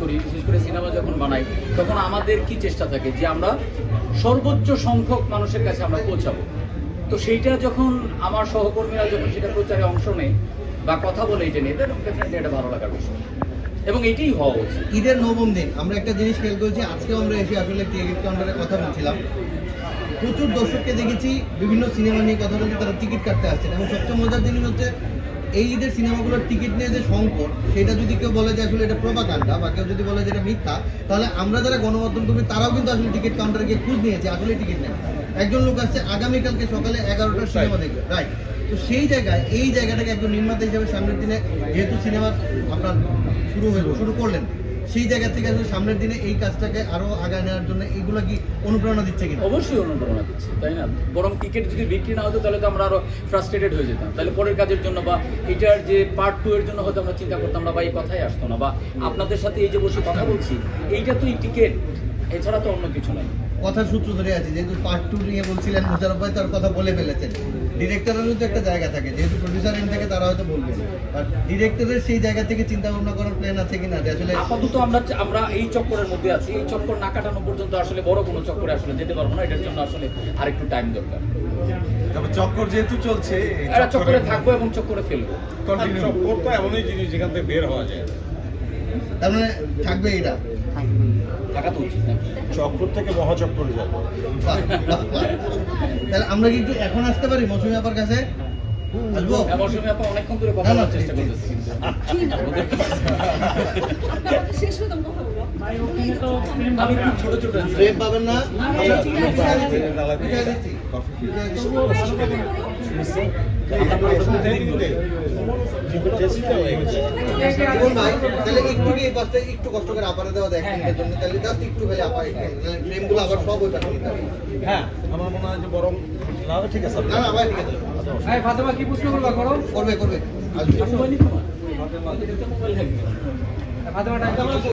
করি, বিশেষ করে সিনেমা যখন বানাই, তখন আমাদের কি চেষ্টা থাকে যে আমরা সর্বোচ্চ সংখ্যক মানুষের কাছে আমরা পৌঁছাবো। তো সেইটা যখন আমার সহকর্মীরা যখন সেটা প্রচারে অংশ নেয় বা কথা বলে এটা নিয়ে ডেফিনেটলি এটা ভালো লাগার বিষয়। এবং এটাই হওয়া উচিত। ঈদের নবম দিন, আমরা একটা জিনিস খেয়াল করেছি আজকে আমরা এসে আসলে টিকিট কাউন্টারে কথা বলছিলাম। প্রচুর দর্শককে দেখেছি, বিভিন্ন সিনেমা নিয়ে কথা বলতে তারা টিকিট কাটতে আসছেন এবং সবচেয়ে মজার জিনিস হচ্ছে এই যে সিনেমাগুলোর টিকিট নিয়ে যে সংকট সেটা যদি কেউ বলে যে আসলে এটা প্রভাকাণ্ডা বা কেউ যদি বলে যে এটা মিথ্যা তাহলে আমরা যারা গণমাধ্যম কর্মী তারাও কিন্তু আসলে টিকিট কাউন্টারে গিয়ে খোঁজ নিয়েছে আসলে টিকিট নেই। একজন লোক আসছে আগামীকালকে সকালে এগারোটার সিনেমা দেখবে রাইট তো সেই জায়গায় এই জায়গাটাকে একজন নির্মাতা হিসেবে সামনের দিনে যেহেতু সিনেমা আপনার শুরু হয়ে শুরু করলেন সেই জায়গা থেকে আসলে সামনের দিনে এই কাজটাকে আরও আগায় নেওয়ার জন্য এইগুলো কি অনুপ্রেরণা দিচ্ছে কিনা? অবশ্যই অনুপ্রেরণা দিচ্ছে, তাই না? বরং ক্রিকেট যদি বিক্রি না হতো তাহলে তো আমরা আরও ফ্রাস্ট্রেটেড হয়ে যেতাম। তাহলে পরের কাজের জন্য বা এটার যে পার্ট টু এর জন্য হয়তো আমরা চিন্তা করতাম না বা এই কথাই আসতো না। বা আপনাদের সাথে এই যে বসে কথা বলছি, এইটা তো এই টিকিট এছাড়া তো অন্য কিছু নাই। কথার সূত্র ধরে আছে যেহেতু পার্ট টু নিয়ে বলছিলেন মোশারফ ভাই তার কথা বলে ফেলেছেন। ডিরেক্টরেরও তো একটা জায়গা থাকে যেহেতু প্রডিউসার এন্ড থেকে তারা হয়তো বলবেন আর ডিরেক্টরের সেই জায়গা থেকে চিন্তা ভাবনা করার প্ল্যান আছে কিনা যে আসলে আপাতত আমরা আমরা এই চক্করের মধ্যে আছি। এই চক্কর না কাটানো পর্যন্ত আসলে বড় কোনো চক্করে আসলে যেতে পারব না। এটার জন্য আসলে আরেকটু টাইম দরকার। তবে চক্কর যেহেতু চলছে এই একটা চক্করে থাকব এবং চক্করে ফেলব। কন্টিনিউ চক্কর তো এমনই জিনিস যেখান থেকে বের হওয়া যায়। তার মানে থাকবে এটা থাকা তো উচিত নাকি? চক্কর থেকে মহাচক্করে যাবে। তাহলে আমরা কি একটু এখন আসতে পারি মৌসুমী আপার কাছে? আসব? হ্যাঁ, আপা অনেকক্ষণ ধরে কথা বলার চেষ্টা করতেছি শেষ হয়ে কথা বলব আমি খুব ছোট ছোট। ব্রেক পাবেন না? আচ্ছা, একটু কষ্ট করে আপারে দেওয়া মিনিটের জন্য তাহলে জাস্ট একটু খালি আপা ফ্রেমগুলো আবার সব ওই পাশে হ্যাঁ আমার মনে হয় যে বরং না ঠিক আছে না না ঠিক আছে হ্যাঁ ফাতেমা কি প্রশ্ন করবা করো? করবে করবে। আসবে